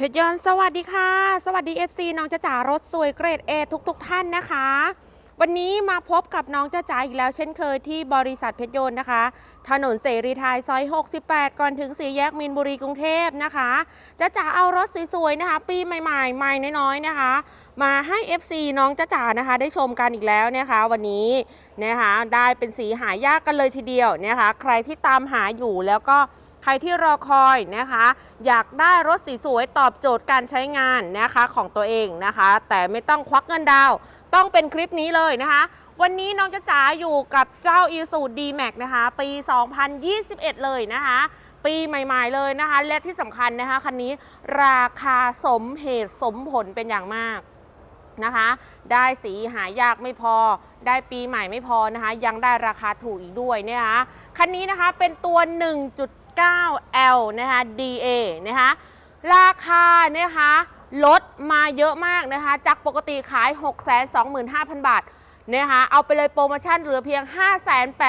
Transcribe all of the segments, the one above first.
เพชรยนต์สวัสดีค่ะ สวัสดี FC น้องจะจ๋ารถสวยเกรด A ทุกๆทท่านนะคะ วันนี้มาพบกับน้องจะจ๋าอีกแล้วเช่นเคยที่บริษัทเพชรยนต์นะคะ ถนนเสรีไทยซอย 68 ก่อนถึงสี่แยกมินบุรีกรุงเทพนะคะจะจ๋าเอารถสวยๆนะคะ ปีใหม่ๆใหม่น้อยๆนะคะ มาให้ FC น้องจะจ๋านะคะ ได้ชมกันอีกแล้วนะคะ วันนี้นะคะได้เป็นสีหายากกันเลยทีเดียวนะคะ ใครที่ตามหาอยู่แล้วก็ ใครที่รอคอยนะคะ อยากได้รถสีสวยตอบโจทย์การใช้งานนะคะของตัวเองนะคะ แต่ไม่ต้องควักเงินดาวต้องเป็นคลิปนี้เลยนะคะ วันนี้น้องจะจ๋าอยู่กับเจ้า i s u d m a x นะคะ ปี 2021 เลยนะคะ ปีใหม่ๆเลยนะคะ และที่สำคัญนะคะคันนี้ราคาสมเหตุสมผลเป็นอย่างมากนะคะ ได้สีหายากไม่พอ ได้ปีใหม่ไม่พอนะคะ ยังได้ราคาถูกอีกด้วยนะคะคันนี้นะคะเป็นตัว 9L นะคะ DA นะคะราคานะคะลดมาเยอะมากนะคะจากปกติขาย 625,000 บาทนะคะเอาไปเลยโปรโมชั่นเหลือเพียง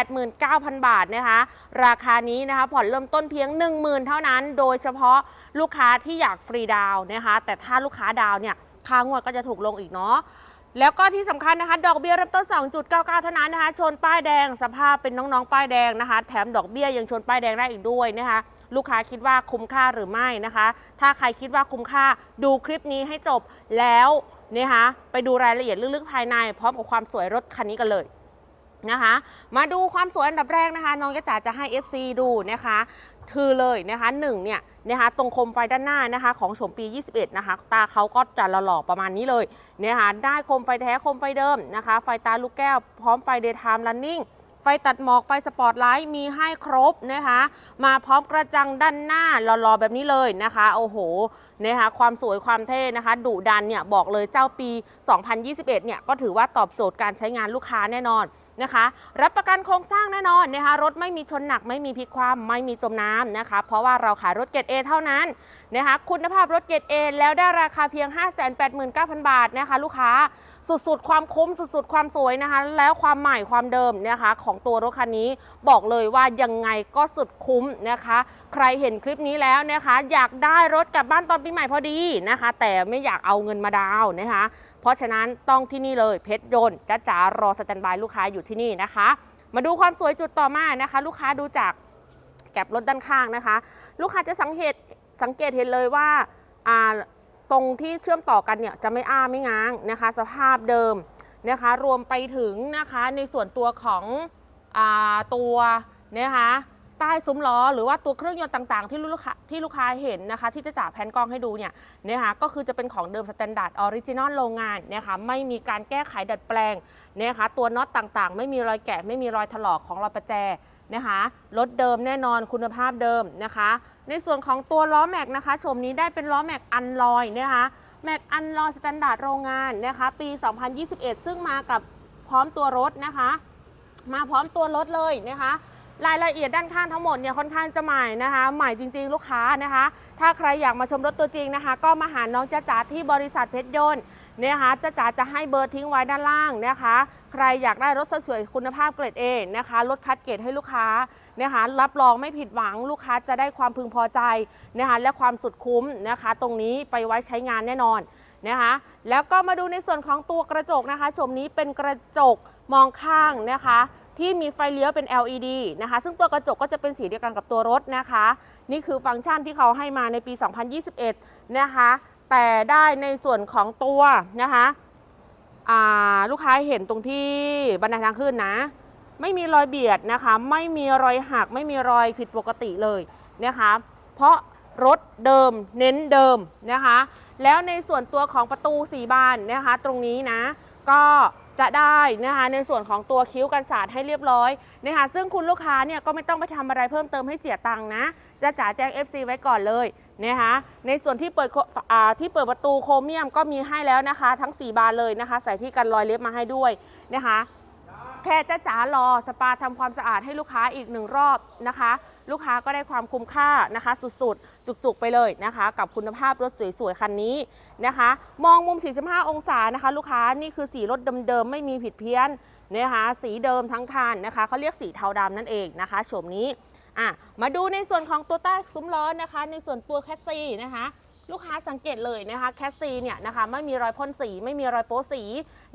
589,000 บาทนะคะราคานี้นะคะผ่อนเริ่มต้นเพียง 10,000 เท่านั้น โดยเฉพาะลูกค้าที่อยากฟรีดาวนะคะแต่ถ้าลูกค้าดาวเนี่ยค่างวดก็จะถูกลงอีกเนาะ แล้วก็ที่สำคัญนะคะ ดอกเบี้ยเริ่มต้น 2.99 เท่านั้นนะคะ ชนป้ายแดงสภาพเป็นน้องๆ ป้ายแดงนะคะ แถมดอกเบี้ยยังชนป้ายแดงได้อีกด้วยนะคะ ลูกค้าคิดว่าคุ้มค่าหรือไม่นะคะ ถ้าใครคิดว่าคุ้มค่าดูคลิปนี้ให้จบแล้วนะคะไปดูรายละเอียดลึกๆภายใน พร้อมกับความสวยรถคันนี้กันเลยนะคะ มาดูความสวยอันดับแรกนะคะ น้องยะจ๋าจะให้ FC ดูนะคะ คือเลยนะคะหนึ่งเนี่ยนะคะตรงคมไฟด้านหน้านะคะของโฉมปี 21 นะคะ ตาเขาก็จะหล่อๆประมาณนี้เลยนะคะได้คมไฟแท้คมไฟเดิมนะคะ ไฟตาลูกแก้วพร้อมไฟ daytime running ไฟตัดหมอกไฟสปอตไลท์มีให้ครบนะคะ มาพร้อมกระจังด้านหน้าหล่อๆแบบนี้เลยนะคะ โอ้โหนะคะความสวยความเท่นะคะดุดันเนี่ยบอกเลยเจ้าปี 2021 เนี่ยก็ถือว่าตอบโจทย์การใช้งานลูกค้าแน่นอน นะคะ รับประกันโครงสร้างแน่นอนนะคะ รถไม่มีชนหนักไม่มีพลิกคว่ำไม่มีจมน้ำนะคะ เพราะว่าเราขายรถเกรด A เท่านั้นนะคะ คุณภาพรถเกรด A แล้วได้ราคาเพียง 589,000 บาทนะคะ ลูกค้าสุดๆ ความคุ้มสุดๆ ความสวยนะคะ แล้วความใหม่ความเดิมนะคะ ของตัวรถคันนี้บอกเลยว่ายังไงก็สุดคุ้มนะคะ ใครเห็นคลิปนี้แล้วนะคะ อยากได้รถกลับบ้านตอนปีใหม่พอดีนะคะ แต่ไม่อยากเอาเงินมาดาวน์นะคะ เพราะฉะนั้นต้องที่นี่เลยเพชรยนต์จ้าจ๋ารอสแตนบายลูกค้าอยู่ที่นี่นะคะ มาดูความสวยจุดต่อมานะคะ ลูกค้าดูจากแก็บรถด้านข้างนะคะ ลูกค้าจะสังเกตสังเกตเห็นเลยว่าตรงที่เชื่อมต่อกันเนี่ยจะไม่อ้าไม่ง้างนะคะ สภาพเดิมนะคะ รวมไปถึงนะคะในส่วนตัวของอตัวนะคะ ใต้ซุ้มล้อ หรือว่าตัวเครื่องยนต์ต่างๆ ที่ลูกค้าที่ลูกค้าเห็นนะคะ ที่จะจ่าแผ่นกล้องให้ดูเนี่ยนะคะก็คือจะเป็นของเดิมสแตนดาร์ดออริจินอลโรงงานนะคะไม่มีการแก้ไขดัดแปลงนะคะตัวน็อตต่างๆ ไม่มีรอยแกะไม่มีรอยถลอกของรอยประแจนะคะรถเดิมแน่นอนคุณภาพเดิมนะคะ ในส่วนของตัวล้อแม็กนะคะชมนี้ได้เป็นล้อแม็กอันลอยนะคะแม็กอันลอยสแตนดาร์ดโรงงานนะคะปี 2021 ซึ่งมากับพร้อมตัวรถนะคะ มาพร้อมตัวรถเลยนะคะ รายละเอียดด้านข้างทั้งหมดเนี่ยค่อนข้างจะใหม่นะคะ ใหม่จริง ๆ ลูกค้านะคะ ถ้าใครอยากมาชมรถตัวจริงนะคะ ก็มาหาน้องจ้าจ๋าที่บริษัทเพชรยนต์เนะคะจ้าจ๋าจะให้เบอร์ทิ้งไว้ด้านล่างนะคะ ใครอยากได้รถสวยๆคุณภาพเกรดเอนะคะรถคัดเกรดให้ลูกค้านะคะรับรองไม่ผิดหวังลูกค้าจะได้ความพึงพอใจนะคะและความสุดคุ้มนะคะ ตรงนี้ไปไว้ใช้งานแน่นอนนะคะแล้วก็มาดูในส่วนของตัวกระจกนะคะชมนี้เป็นกระจกมองข้างนะคะ ที่มีไฟเลี้ยวเป็น LED นะคะ ซึ่งตัวกระจกก็จะเป็นสีเดียวกันกับตัวรถนะคะ นี่คือฟังก์ชันที่เขาให้มาในปี 2021 นะคะ แต่ได้ในส่วนของตัวนะคะลูกค้าเห็นตรงที่บันไดทางขึ้นนะ ไม่มีรอยเบียดนะคะ ไม่มีรอยหัก ไม่มีรอยผิดปกติเลยนะคะ เพราะรถเดิมเน้นเดิมนะคะ แล้วในส่วนตัวของประตูสีบานนะคะ ตรงนี้นะ ก็จะได้นะคะในส่วนของตัวคิ้วกันสาดให้เรียบร้อยนะคะซึ่งคุณลูกค้าเนี่ยก็ไม่ต้องไปทำอะไรเพิ่มเติมให้เสียตังค์นะ จะจ๋าแจ้ง FC ไว้ก่อนเลยนะคะในส่วนที่เปิดที่เปิดประตูโครเมียมก็มีให้แล้วนะคะ ทั้ง 4 บานเลยนะคะ ใส่ที่กันรอยเล็บมาให้ด้วยนะคะแค่จ้าจ๋ารอสปาทำความสะอาดให้ลูกค้าอีกหนึ่งรอบนะคะ ลูกค้าก็ได้ความคุ้มค่านะคะ สุดๆ จุกๆไปเลยนะคะ กับคุณภาพรถสวยๆคันนี้นะคะ มองมุม 45 องศานะคะ ลูกค้านี่คือสีรถเดิมๆไม่มีผิดเพี้ยนนะคะสีเดิมทั้งคันนะคะเขาเรียกสีเทาดำนั่นเองนะคะโฉมนี้อะมาดูในส่วนของตัวใต้ซุ้มล้อนะคะ ในส่วนตัวแคสซีนะคะ ลูกค้าสังเกตเลยนะคะแคสซีเนี่ยนะคะไม่มีรอยพ่นสี ไม่มีรอยโป๊สี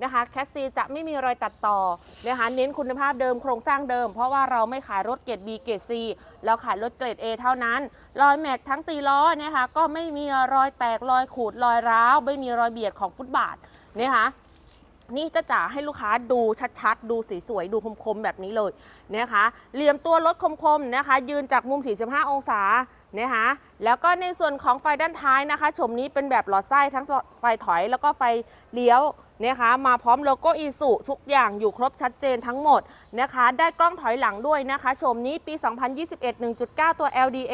นะคะแคสซีจะไม่มีรอยตัดต่อนะคะเน้นคุณภาพเดิมโครงสร้างเดิม เพราะว่าเราไม่ขายรถเกรด B เกรด C เราขายรถเกรด A เท่านั้น รอยแม็กทั้ง4ล้อนะคะก็ไม่มีรอยแตกรอยขูดรอยร้าว ไม่มีรอยเบียดของฟุตบาทนะคะนี่จะจ๋าให้ลูกค้าดูชัดๆ ดูสีสวยดูคมๆ แบบนี้เลยนะคะ เหลี่ยมตัวรถคมๆ นะคะ ยืนจากมุม 45 องศา นะคะแล้วก็ในส่วนของไฟด้านท้ายนะคะชมนี้เป็นแบบหลอดไส้ทั้งไฟถอยแล้วก็ไฟเลี้ยวนะคะมาพร้อมโลโก้อีสุทุกอย่างอยู่ครบชัดเจนทั้งหมดนะคะ ได้กล้องถอยหลังด้วยนะคะชมนี้ปี 2021 1.9 ตัว LDA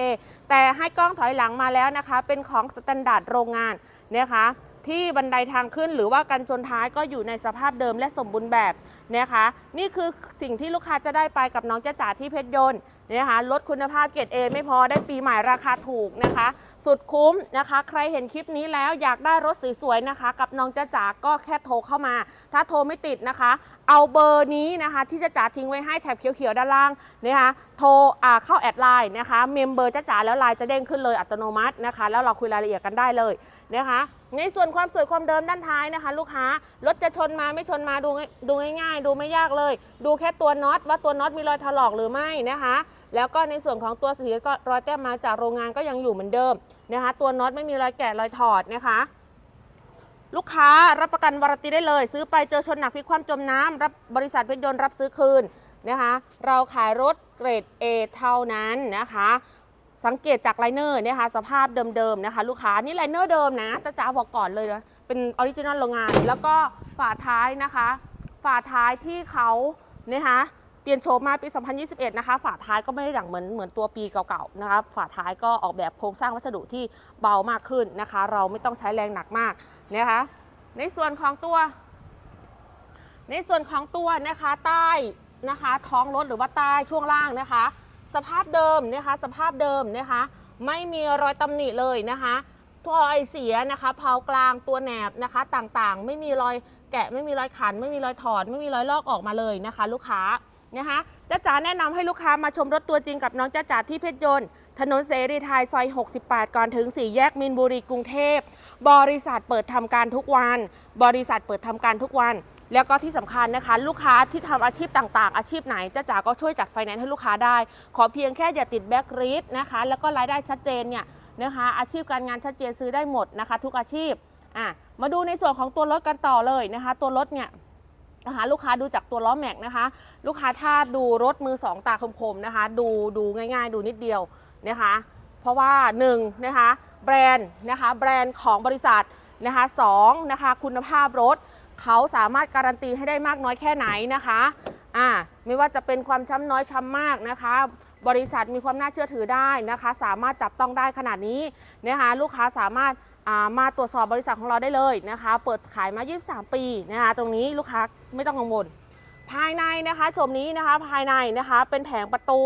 แต่ให้กล้องถอยหลังมาแล้วนะคะ เป็นของสแตนดาร์ดโรงงานนะคะที่บันไดทางขึ้นหรือว่ากันชนท้ายก็อยู่ในสภาพเดิมและสมบูรณ์แบบนะคะ นี่คือสิ่งที่ลูกค้าจะได้ไปกับน้องจ้าจ๋าที่เพชรยนต์ นะคะลดคุณภาพเกรดเอไม่พอได้ปีใหม่ราคาถูกนะคะ สุดคุ้มนะคะ ใครเห็นคลิปนี้แล้วอยากได้รถสวยๆนะคะ กับน้องจ้าจ๋าก็แค่โทรเข้ามา ถ้าโทรไม่ติดนะคะ เอาเบอร์นี้นะคะที่จ้าจ๋าทิ้งไว้ให้แถบเขียวๆด้านล่างนะคะโทรอ่าเข้าแอดไลน์นะคะเมมเบอร์จ้าจ๋าแล้วไลน์จะเด้งขึ้นเลยอัตโนมัตินะคะ แล้วเราคุยรายละเอียดกันได้เลยนะคะในส่วนความสวยความเดิมด้านท้ายนะคะ ลูกค้ารถจะชนมาไม่ชนมาดูง่ายดูง่าย ๆ ดูไม่ยากเลย ดูแค่ตัวน็อตว่าตัวน็อตมีรอยถลอกหรือไม่นะคะ แล้วก็ในส่วนของตัวสีก็รอยแต้มมาจากโรงงานก็ยังอยู่เหมือนเดิมนะคะ ตัวน็อตไม่มีรอยแกะรอยถอดนะคะลูกค้ารับประกันวารันตีได้เลย ซื้อไปเจอชนหนักพลิกคว่ำจมน้ำรับบริษัทเพชรยนต์รับซื้อคืนนะคะ เราขายรถเกรด A เท่านั้นนะคะ สังเกตจากไลเนอร์นี่ยค่ะสภาพเดิมๆนะคะ ลูกค้านี่ไลเนอร์เดิมนะจะจ้าบอกก่อนเลยนะเป็นออริจินอลโรงงาน แล้วก็ฝาท้ายนะคะ ฝาท้ายที่เขานะคะ เปลี่ยนโฉมมาปี 2021 นะคะ ฝาท้ายก็ไม่ได้ดังเหมือนเหมือนตัวปีเก่าๆ นะคะ ฝาท้ายก็ออกแบบโครงสร้างวัสดุที่เบามากขึ้นนะคะ เราไม่ต้องใช้แรงหนักมากนะคะ ในส่วนของตัว ในส่วนของตัวนะคะใต้นะคะท้องรถหรือว่าใต้ช่วงล่างนะคะ สภาพเดิมนะคะ สภาพเดิมนะคะ ไม่มีรอยตำหนิเลยนะคะท่อไอเสียนะคะเพากลางตัวแหนบนะคะต่างๆ ไม่มีรอยแกะไม่มีรอยขัน ไม่มีรอยถอดไม่มีรอยลอกออกมาเลยนะคะ ลูกค้า นะคะจ้าจ๋าแนะนำให้ลูกค้ามาชมรถตัวจริงกับน้องจ้าจ๋าที่เพชรยนต์ ถนนเสรีไทยซอย 68 ก่อนถึง 4 แยกมินบุรีกรุงเทพ บริษัทเปิดทำการทุกวัน บริษัทเปิดทำการทุกวัน แล้วก็ที่สำคัญนะคะ ลูกค้าที่ทำอาชีพต่างๆ อาชีพไหนจ้าจ๋าก็ช่วยจัดไฟแนนซ์ให้ลูกค้าได้ ขอเพียงแค่อย่าติดแบ็กรีดนะคะ แล้วก็รายได้ชัดเจนเนี่ยนะคะอาชีพการงานชัดเจนซื้อได้หมดนะคะ ทุกอาชีพอะมาดูในส่วนของตัวรถกันต่อเลยนะคะ ตัวรถเนี่ย นะคะ ลูกค้าดูจากตัวล้อแม็กนะคะ ลูกค้าถ้าดูรถมือสองตาคมๆนะคะ ดูดูง่ายๆ ดูนิดเดียวนะคะ เพราะว่า1นะคะแบรนด์นะคะแบรนด์ของบริษัทนะคะสองนะคะคุณภาพรถเขาสามารถการันตีให้ได้มากน้อยแค่ไหนนะคะ อ่าไม่ว่าจะเป็นความช้ำน้อยช้ำมากนะคะ บริษัทมีความน่าเชื่อถือได้นะคะ สามารถจับต้องได้ขนาดนี้นะคะลูกค้าสามารถามาตรวจสอบบริษัทของเราได้เลยนะคะ เปิดขายมา 23 ปีนะคะ ตรงนี้ลูกค้าไม่ต้องกังวล ภายในนะคะชมนี้นะคะภายในนะคะเป็นแผงประตู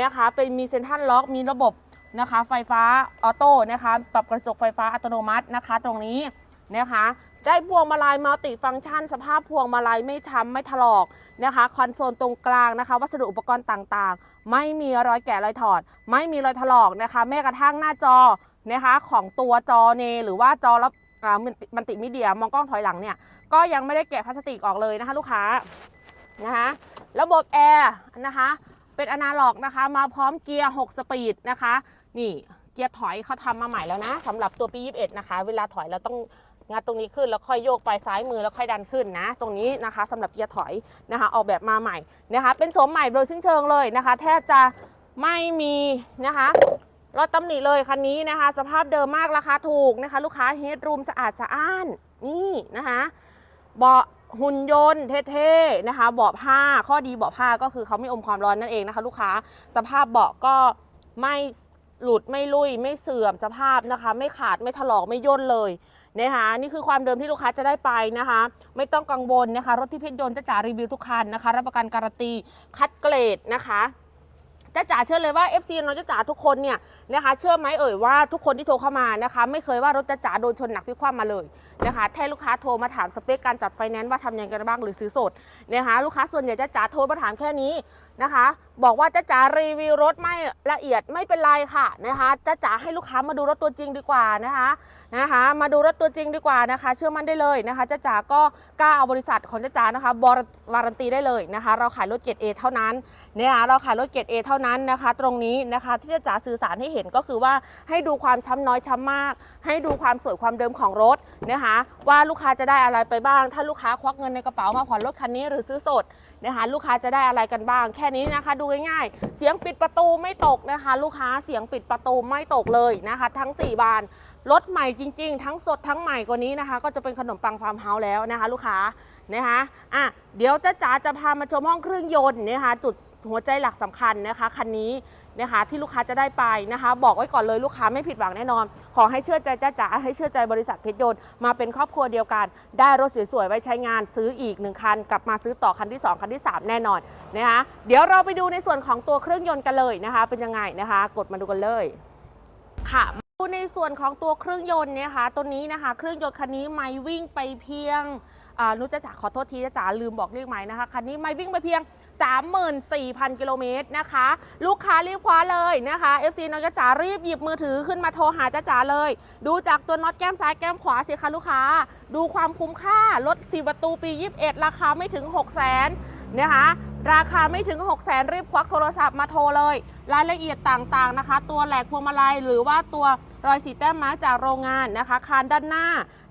นะคะเป็นมีเซ็นทรัลล็อกมีระบบนะคะ ไฟฟ้าออโต้นะคะ ปรับกระจกไฟฟ้าอัตโนมัตินะคะ ตรงนี้นะคะ ได้พวงมาลัยมัลติฟังก์ชัน สภาพพวงมาลัยไม่ช้ำไม่ถลอกนะคะคอนโซลตรงกลางนะคะ วัสดุอุปกรณ์ต่างๆ ไม่มีรอยแกะรอยถอด ไม่มีรอยถลอกนะคะ แม้กระทั่งหน้าจอนะคะของตัวจอเน หรือว่าจอรับมันติมีเดียมองกล้องถอยหลังเนี่ย ก็ยังไม่ได้แกะพลาสติกออกเลยนะคะ ลูกค้านะคะระบบแอร์นะคะเป็นอนาล็อกนะคะ มาพร้อมเกียร์6สปีดนะคะ นี่เกียร์ถอยเขาทำมาใหม่แล้วนะสำหรับตัวปี21นะคะ เวลาถอยเราต้อง งัดตรงนี้ขึ้นแล้วค่อยโยกไปซ้ายมือแล้วค่อยดันขึ้นนะ ตรงนี้นะคะสำหรับเกียร์ถอยนะคะ ออกแบบมาใหม่นะคะ เป็นโฉมใหม่โดยสิ้นเชิงเลยนะคะ แทบจะไม่มีนะคะรถตำหนิเลยคันนี้นะคะ สภาพเดิมมากราคาถูกนะคะ ลูกค้าเฮดรูมสะอาดสะอ้านนี่นะคะเบาะหุ่นยนต์เท่ๆนะคะเบาะผ้าข้อดีเบาะผ้าก็คือเขาไม่อมความร้อนนั่นเองนะคะ ลูกค้าสภาพเบาะก็ไม่ หลุดไม่ลุยไม่เสื่อมสภาพนะคะ ไม่ขาดไม่ถลอกไม่ย่นเลยนะคะนี่คือความเดิมที่ลูกค้าจะได้ไปนะคะ ไม่ต้องกังวลนะคะ รถที่เพชรยนต์จะจ่ารีวิวทุกคันนะคะ รับประกันการันตีคัดเกรดนะคะจ้าจ๋าเชื่อเลยว่า FC น้องจ้าจ๋าทุกคนเนี่ยนะคะ เชื่อไหมเอ่ยว่าทุกคนที่โทรเข้ามานะคะ ไม่เคยว่ารถจ้าจ๋าโดนชนหนักพิความมาเลย นะคะแค่ลูกค้าโทรมาถามสเปคการจัดไฟแนนซ์ว่าทำยังไงกันบ้างหรือซื้อสดนะคะลูกค้าส่วนใหญ่จะจ๋าโทรมาถามแค่นี้นะคะ บอกว่าจ้าจ๋ารีวิวรถไม่ละเอียดไม่เป็นไรค่ะนะคะจ้าจ๋าให้ลูกค้ามาดูรถตัวจริงดีกว่านะคะนะคะ มาดูรถตัวจริงดีกว่านะคะ เชื่อมั่นได้เลยนะคะจ้าจ๋าก็กล้าเอาบริษัทของจ้าจ๋านะคะบรวารันตีได้เลยนะคะ เราขายรถเกรด A เท่านั้นนะคะเราขายรถเกรด A เท่านั้นนะคะ ตรงนี้นะคะที่จ้าจ๋าสื่อสารให้เห็นก็คือว่าให้ดูความช้ำน้อยช้ำมาก ให้ดูความสวยความเดิมของรถนะคะว่าลูกค้าจะได้อะไรไปบ้าง ถ้าลูกค้าควักเงินในกระเป๋ามาผ่อนรถคันนี้หรือซื้อสดนะคะ ลูกค้าจะได้อะไรกันบ้าง แค่นี้นะคะดูง่ายๆ เสียงปิดประตูไม่ตกนะคะ ลูกค้าเสียงปิดประตูไม่ตกเลยนะคะ ทั้ง 4 บานรถใหม่จริงๆ ทั้งสดทั้งใหม่กว่านี้นะคะ ก็จะเป็นขนมปังฟาร์มเฮาส์แล้วนะคะ ลูกค้านะคะอะเดี๋ยวจ้าจ๋าจะพามาชมห้องเครื่องยนต์นะคะจุดหัวใจหลักสำคัญนะคะคันนี้ นะคะ ที่ลูกค้าจะได้ไปนะคะ บอกไว้ก่อนเลยลูกค้าไม่ผิดหวังแน่นอน ขอให้เชื่อใจจ้าจ๋าให้เชื่อใจบริษัทเพชรยนต์มาเป็นครอบครัวเดียวกัน ได้รถสวยๆไว้ใช้งานซื้ออีกหนึ่งคันกลับมาซื้อต่อคันที่ 2 คันที่ 3 แน่นอนนะคะเดี๋ยวเราไปดูในส่วนของตัวเครื่องยนต์กันเลยนะคะ เป็นยังไงนะคะ กดมาดูกันเลยค่ะดูในส่วนของตัวเครื่องยนต์เนี่ยค่ะตัวนี้นะคะเครื่องยนต์คันนี้ไม่วิ่งไปเพียงนุจะจ๋าขอโทษทีจะจ๋าลืมบอกเลขไหมนะคะคันนี้ไม่วิ่งไปเพียง 34,000 กิโลเมตรนะคะ ลูกค้ารีบคว้าเลยนะคะ FC น้องจ๋ารีบหยิบมือถือขึ้นมาโทรหาจ้าจ๋าเลย ดูจากตัวน็อตแก้มซ้ายแก้มขวาสิคะลูกค้า ดูความคุ้มค่ารถ4ประตูปี 21 ราคาไม่ถึง 6 0 0 0 0นนะคะราคาไม่ถึง 6 0 0 0 0 0รีบควักโทรศัพท์มาโทรเลย รายละเอียดต่างๆนะคะ ตัวแหลกพวงมาลัยหรือว่าตัว รอยสีแต้มมาจากโรงงานนะคะ คานด้านหน้า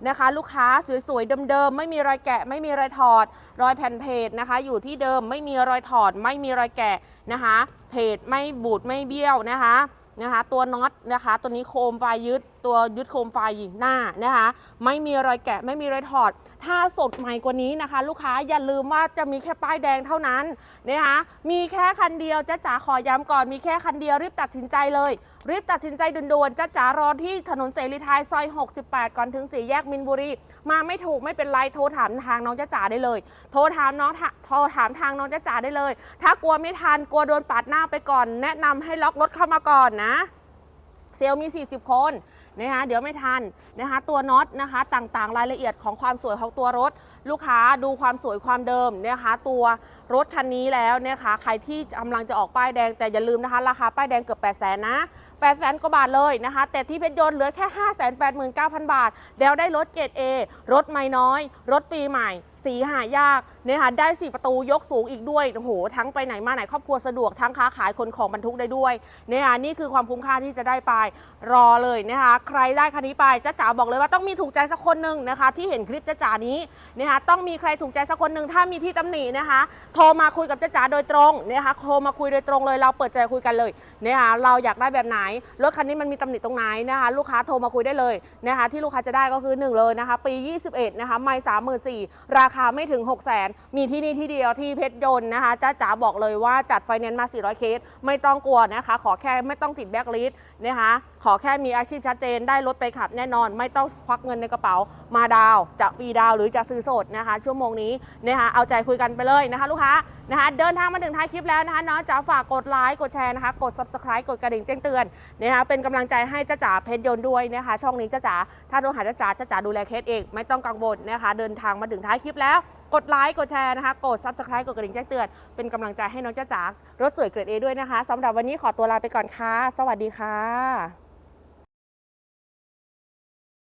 นะคะ ลูกค้าสวยๆเดิมๆไม่มีรอยแกะ ไม่มีรอยถอด รอยแผ่นเพจนะคะ อยู่ที่เดิมไม่มีรอยถอด ไม่มีรอยแกะนะคะ เพจไม่บูดไม่เบี้ยวนะคะนะคะ ตัวน็อตนะคะ ตัวนี้โคมไฟยึด ตัวยึดโคมไฟหน้านะคะ ไม่มีรอยแกะไม่มีรอยถอด ถ้าสดใหม่กว่านี้นะคะ ลูกค้าอย่าลืมว่าจะมีแค่ป้ายแดงเท่านั้นนะคะ มีแค่คันเดียวจ้าจ๋าขอย้ำก่อนมีแค่คันเดียวรีบตัดสินใจเลย รีบตัดสินใจด่วนๆจ้าจ๋ารอที่ถนนเสรีไทยซอย 68 ก่อนถึงสี่แยกมินบุรี มาไม่ถูกไม่เป็นไรโทรถามทางน้องจ้าจ๋าได้เลย โทรถามน้องโทรถามทางน้องจ้าจ๋าได้เลย ถ้ากลัวไม่ทันกลัวโดนปาดหน้าไปก่อน แนะนำให้ล็อกรถเข้ามาก่อนนะ เซลมี 40 คน นะคะเดี๋ยวไม่ทันนะคะตัวน็อตนะคะต่างๆ รายละเอียดของความสวยของตัวรถ ลูกค้าดูความสวยความเดิมนะคะตัวรถคันนี้แล้วนะคะใครที่กำลังจะออกป้ายแดงแต่อย่าลืมนะคะ ราคาป้ายแดงเกือบ 8 0 0 0 0นนะ8 0 0 0 0กว่าบาทเลยนะคะ แต่ที่เพชรยนต์เหลือแค่ 5 8 9 0 0 0 บาท แล้วได้รถเกรด A รถไม่น้อย รถปีใหม่ สีหายาก นะคะได้4ประตูยกสูงอีกด้วยโอ้โหทั้งไปไหนมาไหนครอบครัวสะดวกทั้งค้าขายคนของบรรทุกได้ด้วยเนะคะนี่คือความคุ้มค่าที่จะได้ไปรอเลยนะคะใครได้คันนี้ไปจ้าจ๋าบอกเลยว่าต้องมีถูกใจสักคนหนึ่งนะคะ ที่เห็นคลิปจ้าจ๋านี้นะคะต้องมีใครถูกใจสักคนหนึ่งถ้ามีที่ตำหนินะคะโทรมาคุยกับจ้าจ๋าโดยตรงนะคะโทรมาคุยโดยตรงเลยเราเปิดใจคุยกันเลยนะคะเราอยากได้แบบไหนรถคันนี้มันมีตำหนิตรงไหนนะคะลูกค้าโทรมาคุยได้เลยนะคะที่ลูกค้าจะได้ก็คือหนึ่งเลยนะคะปี 21นะคะไม่สามหมื่นสี่ราคาไม่ถึง 6 0 0 0 0มีที่นี่ที่เดียวที่เพชรยนต์นะคะจ้าจ๋าบอกเลยว่าจัดไฟแนนซ์มา 400 เคส ไม่ต้องกลัวนะคะ ขอแค่ไม่ต้องติดแบ็กลิสต์นะคะขอแค่มีอาชีพชัดเจนได้รถไปขับแน่นอน ไม่ต้องควักเงินในกระเป๋ามาดาวจะฟรีดาวหรือจะซื้อสดนะคะ ชั่วโมงนี้นะคะเอาใจคุยกันไปเลยนะคะ ลูกค้านะคะเดินทางมาถึงท้ายคลิปแล้วนะคะน้องจ๋าฝากกดไลค์กดแชร์นะคะ กด subscribe กดกระดิ่งแจ้งเตือนนะคะเป็นกำลังใจให้จ้าจ๋าเพชรยนต์ด้วยนะคะ ช่องนี้จ้าจ๋าถ้าโทรหาจ้าจ๋าจ้าจ๋าดูแลเคสเองไม่ต้องกังวลนะคะ เดินทางมาถึงท้ายคลิปแล้ว กดไลค์กดแชร์นะคะ กด subscribe กดกระดิ่งแจ้งเตือนเป็นกำลังใจให้น้องจ้าจ๋ารถสวยเกรดเอด้วยนะคะสำหรับวันนี้ขอตัวลาไปก่อนค่ะ สวัสดีค่ะ